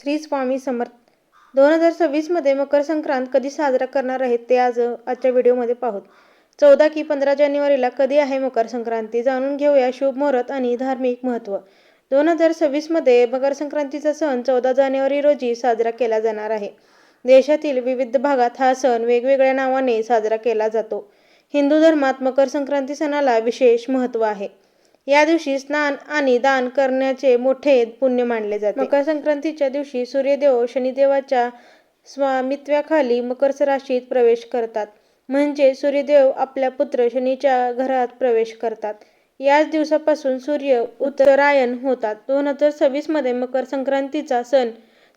श्री स्वामी समर्थ. दोन हजार सव्वीसमध्ये मकर संक्रांत कधी साजरा करणार आहेत ते आज आजच्या व्हिडिओमध्ये पाहूत चौदा की पंधरा जानेवारीला कधी आहे मकर संक्रांती जाणून घेऊया शुभ मुहूर्त आणि धार्मिक महत्त्व दोन हजार सव्वीसमध्ये मकर संक्रांतीचा सण चौदा जानेवारी रोजी साजरा केला जाणार आहे. देशातील विविध भागात हा सण वेगवेगळ्या नावाने साजरा केला जातो. हिंदू धर्मात मकर संक्रांती सणाला विशेष महत्त्व आहे. या दिवशी स्नान आणि दान करण्याचे मोठे पुण्य मानले जाते. मकर संक्रांतीच्या दिवशी सूर्यदेव शनिदेवाच्या स्वामित्वाखाली मकर राशीत प्रवेश करतात. म्हणजे सूर्यदेव आपल्या पुत्र शनीच्या घरात प्रवेश करतात. याच दिवसापासून सूर्य उत्तरायण होतात. दोन हजार सव्वीसमध्ये मकर संक्रांतीचा सण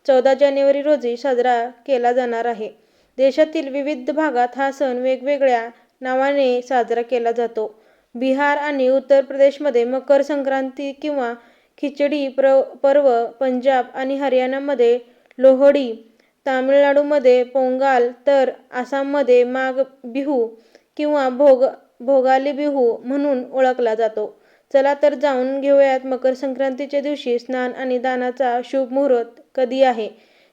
चौदा जानेवारी रोजी साजरा केला जाणार आहे. देशातील विविध भागात हा सण वेगवेगळ्या नावाने साजरा केला जातो. बिहार आणि उत्तर प्रदेशमध्ये मकर संक्रांती किंवा खिचडी प्र पर्व पंजाब आणि हरियाणामध्ये लोहडी तामिळनाडूमध्ये पोंगाल तर आसाममध्ये माघ बिहू किंवा भोग भोगाली बिहू म्हणून ओळखला जातो. चला तर जाऊन घेऊयात मकर संक्रांतीच्या दिवशी स्नान आणि दानाचा शुभ मुहूर्त कधी आहे?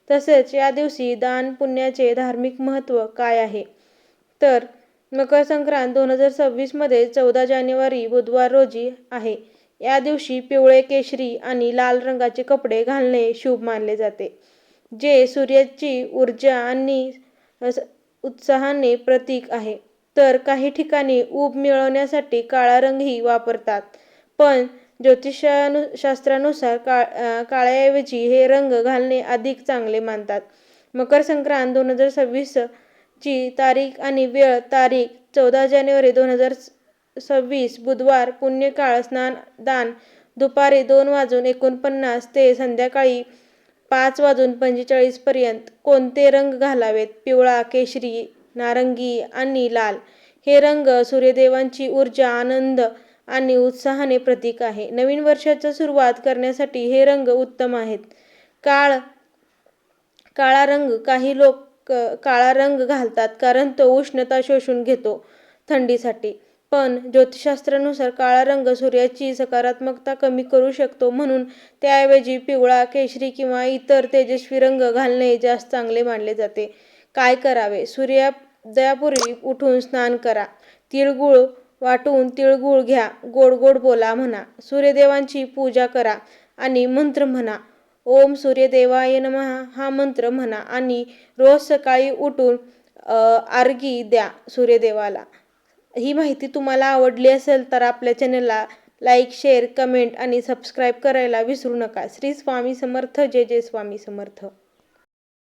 तसेच या दिवशी दान पुण्याचे धार्मिक महत्त्व काय आहे? तर मकर संक्रांत दोन हजार सव्वीसमध्ये चौदा जानेवारी बुधवार रोजी आहे. या दिवशी पिवळे केशरी आणि लाल रंगाचे कपडे घालणे शुभ मानले जाते जे सूर्याची ऊर्जा आणि उत्साहाने प्रतीक आहे. तर काही ठिकाणी ऊब मिळवण्यासाठी काळा रंगही वापरतात पण ज्योतिषानु शास्त्रानुसार काळ काळ्याऐवजी हे रंग घालणे अधिक चांगले मानतात. मकर संक्रांत दोन हजार सव्वीस ची तारीख आणि वेळ तारीख चौदा जानेवारी दोन हजार सव्वीस बुधवार पुण्यकाळ स्नान दान दुपारी दोन वाजून एकोणपन्नास ते संध्याकाळी पाच वाजून पंचेचाळीसपर्यंत कोणते रंग घालावेत? पिवळा केशरी नारंगी आणि लाल. हे रंग सूर्यदेवांची ऊर्जा आनंद आणि उत्साहाने प्रतीक आहे. नवीन वर्षाची सुरुवात करण्यासाठी हे रंग उत्तम आहेत. काळ काळा रंग काही लोक काळा रंग घालतात कारण तो उष्णता शोषून घेतो थंडीसाठी. पण ज्योतिषशास्त्रानुसार काळा रंग सूर्याची सकारात्मकता कमी करू शकतो म्हणून त्याऐवजी पिवळा केशरी किंवा इतर तेजस्वी रंग घालणे जास्त चांगले मानले जाते. काय करावे? सूर्योदयापूर्वी उठून स्नान करा. तिळगुळ वाटून तिळगुळ घ्या. गोड गोड बोला म्हणा. सूर्यदेवांची पूजा करा आणि मंत्र म्हणा. ओम सूर्यदेवाय नमः हा मंत्र म्हणा आणि रोज सकाळी उठून आर्गी द्या सूर्यदेवाला. ही माहिती तुम्हाला आवडली असेल तर आपल्या चॅनलला लाईक शेअर कमेंट आणि सबस्क्राईब करायला विसरू नका. श्री स्वामी समर्थ. जय जय स्वामी समर्थ.